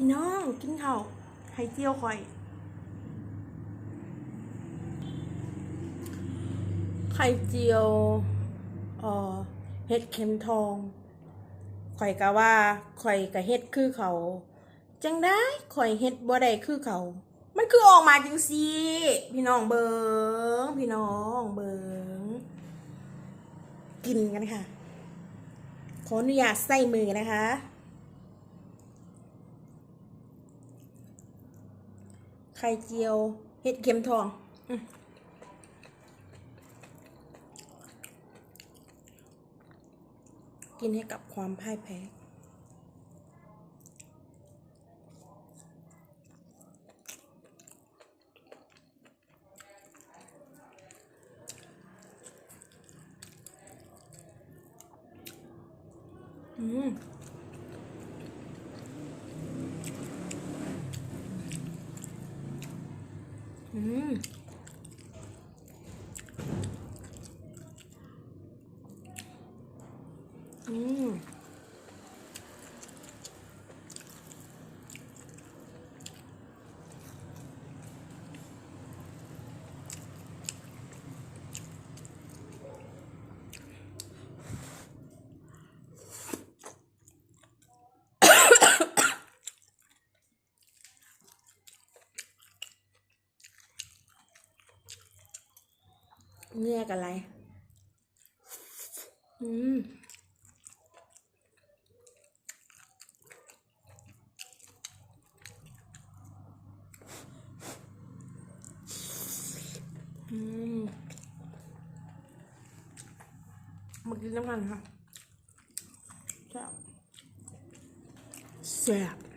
พี่น้องกินข้าวไข่เจียวข่อย ไข่เจียวเอ่อเห็ดเข็มทองข่อยกะว่าข่อยกะเฮ็ดคือเขา จังได้ข่อยเฮ็ดบ่ได้คือเขา มันคือออกมาจังซี่พี่น้องเบิงพี่น้องเบิงกินกันค่ะ ขออนุญาตใส่มือนะคะ ไข่เจียว เห็ดเข็มทองอกินให้กับความพ่ายแพ้ อืม อืมอืม เงียกอะไร อืมอืมมากินน้ำมันค่ะแซ่บแซ่บ